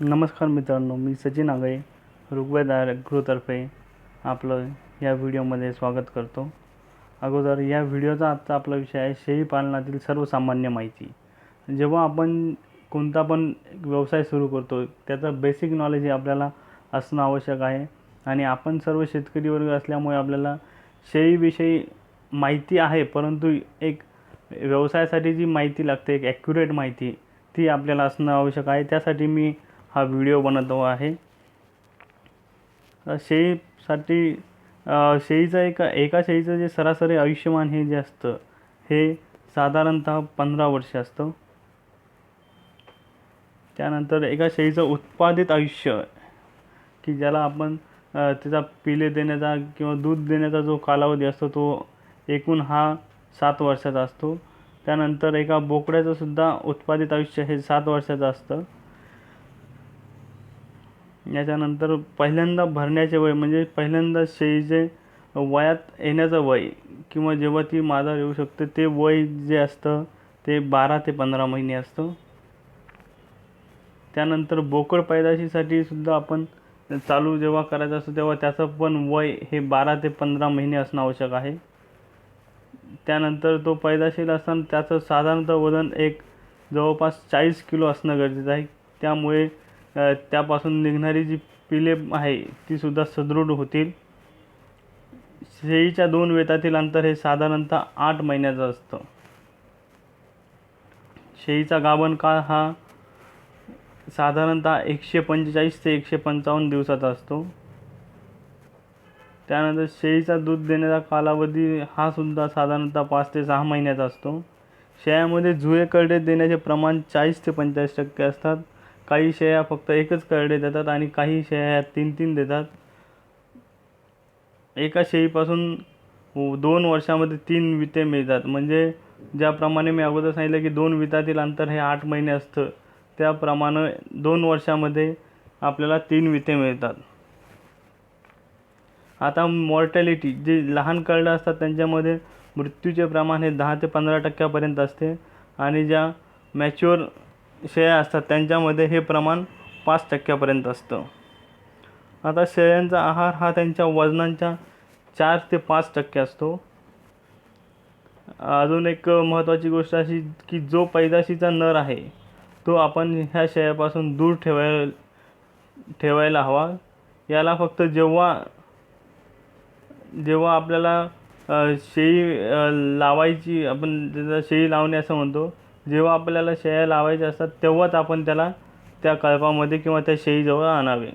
नमस्कार मित्रांनो मी सचिन आगळे ऋग्वेद ॲग्रोतर्फे आपलं या व्हिडिओमध्ये स्वागत करतो. अगोदर या व्हिडिओचा आजचा आपला विषय आहे शेळीपालनातील सर्वसामान्य माहिती. जेव्हा आपण कोणता पण व्यवसाय सुरू करतो त्याचं बेसिक नॉलेज हे आपल्याला असणं आवश्यक आहे आणि आपण सर्व शेतकरी वर्ग असल्यामुळे आपल्याला शेळीविषयी माहिती आहे परंतु एक व्यवसायासाठी जी माहिती लागते एक ॲक्युरेट माहिती ती आपल्याला असणं आवश्यक आहे. त्यासाठी मी हा व्हिडिओ बनवतो आहे. शेळीसाठी शेळीचं एक एका शेळीचं जे सरासरी आयुष्यमान हे जे असतं हे साधारणतः पंधरा वर्ष असतं. त्यानंतर एका शेळीचं उत्पादित आयुष्य की ज्याला आपण त्याचा पिले देण्याचा किंवा दूध देण्याचा जो कालावधी असतो तो एकूण हा सात वर्षाचा असतो. त्यानंतर एका बोकड्याचं सुद्धा उत्पादित आयुष्य हे सात वर्षाचं असतं. याच्यानंतर पहिल्यांदा भरण्याचे वय म्हणजे पहिल्यांदा शेळीचे वयात येण्याचं वय किंवा जेव्हा ती माझा येऊ शकते ते वय जे असतं ते बारा ते पंधरा महिने असतं. त्यानंतर बोकड पैदाशीसाठी सुद्धा आपण चालू जेव्हा करायचं असतं तेव्हा त्याचं पण वय हे बारा ते पंधरा महिने असणं आवश्यक आहे. त्यानंतर तो पैदाशील असताना त्याचं साधारणतः वजन एक जवळपास चाळीस किलो असणं गरजेचं आहे. त्यामुळे त्यापासून निघणारी जी पिले आहे ती सुद्धा सदृढ होतील. शेळीच्या दोन वेतातील अंतर हे साधारणतः आठ महिन्याचं असतं. शेळीचा गाभण काळ हा साधारणतः एकशे पंचेचाळीस ते एकशे पंचावन्न दिवसाचा असतो. त्यानंतर शेळीचा दूध देण्याचा कालावधी हा सुद्धा साधारणतः पाच ते सहा महिन्याचा असतो. शेळ्यामध्ये जुळे करडे देण्याचे प्रमाण चाळीस ते पंचेचाळीस टक्के असतात. काही शेळ्या फक्त एकच करडे देतात आणि काही शेळ्या तीन तीन देतात. एका शेळीपासून दोन वर्षामध्ये तीन विते मिळतात. म्हणजे ज्याप्रमाणे मी अगोदर सांगितलं की दोन वितातील अंतर हे आठ महिने असतं. त्याप्रमाणे दोन वर्षामध्ये आपल्याला तीन विते मिळतात. आता मॉर्टॅलिटी जे लहान करडं असतात त्यांच्यामध्ये मृत्यूचे प्रमाण हे दहा ते पंधरा टक्क्यापर्यंत असते. आणि ज्या मॅच्युअर शेळ्या असतात त्यांच्यामध्ये हे प्रमाण पाच टक्क्यापर्यंत असतं. आता शेळ्यांचा आहार हा त्यांच्या वजनांच्या चार ते पाच टक्के असतो. अजून एक महत्त्वाची गोष्ट अशी की जो पैदाशीचा नर आहे तो आपण ह्या शेळ्यापासून दूर ठेवाय ठेवायला हवा. याला फक्त जेव्हा जेव्हा आपल्याला शेळी लावायची आपण त्याचा शेळी लावणे असं म्हणतो जेव्हा आपल्याला शेळ्या लावायच्या असतात तेव्हाच आपण त्याला त्या कळपामध्ये किंवा त्या शेळीजवळ आणावे.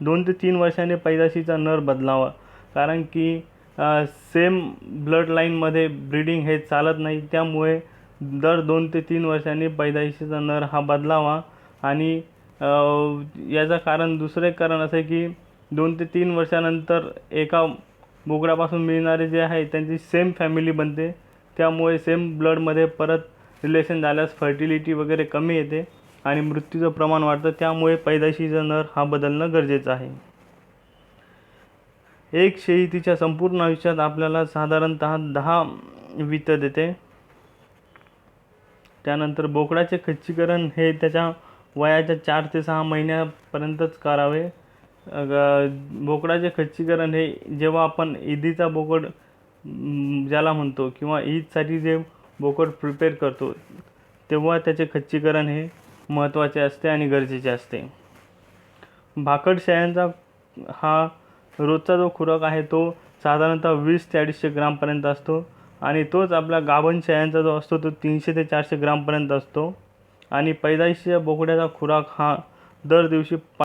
दोन ते तीन वर्षाने पैदाशीचा नर बदलावा. कारण की सेम ब्लड लाईनमध्ये ब्रीडिंग हे चालत नाही. त्यामुळे दर दोन ते तीन वर्षांनी पैदाशीचा नर हा बदलावा. आणि याचं कारण दुसरं एक कारण असं आहे की दोन ते तीन वर्षानंतर एका बोकडापासून मिळणारे जे आहे त्यांची सेम फॅमिली बनते. त्यामुळे सेम ब्लडमध्ये परत रिलेशन झाल्यास फर्टिलिटी वगैरे कमी येते आणि मृत्यूचं प्रमाण वाढतं. त्यामुळे पैदाशीचा नर हा बदलणं गरजेचं आहे. एक शेळी तिच्या संपूर्ण आयुष्यात आपल्याला साधारणतः दहा वितं देते. त्यानंतर बोकडाचे खच्चीकरण हे त्याच्या वयाच्या चार ते सहा महिन्यापर्यंतच करावे. बोकडाचे खच्चीकरण हे जेव्हा आपण ईदीचा बोकड ज्याला म्हणतो किंवा ईदसाठी जे बोकड प्रिपेअर करतो तेव्हा त्याचे खच्चीकरण हे महत्त्वाचे असते आणि गरजेचे असते. भाकड शेळ्यांचा हा रोजचा जो खुराक आहे तो साधारणतः वीस ते अडीचशे ग्रामपर्यंत असतो आणि तोच आपला गाभण शेळ्यांचा जो असतो तो तीनशे ते चारशे ग्रामपर्यंत असतो. आणि पैदाईशीच्या बोकड्याचा खुराक हा दर दिवशी पा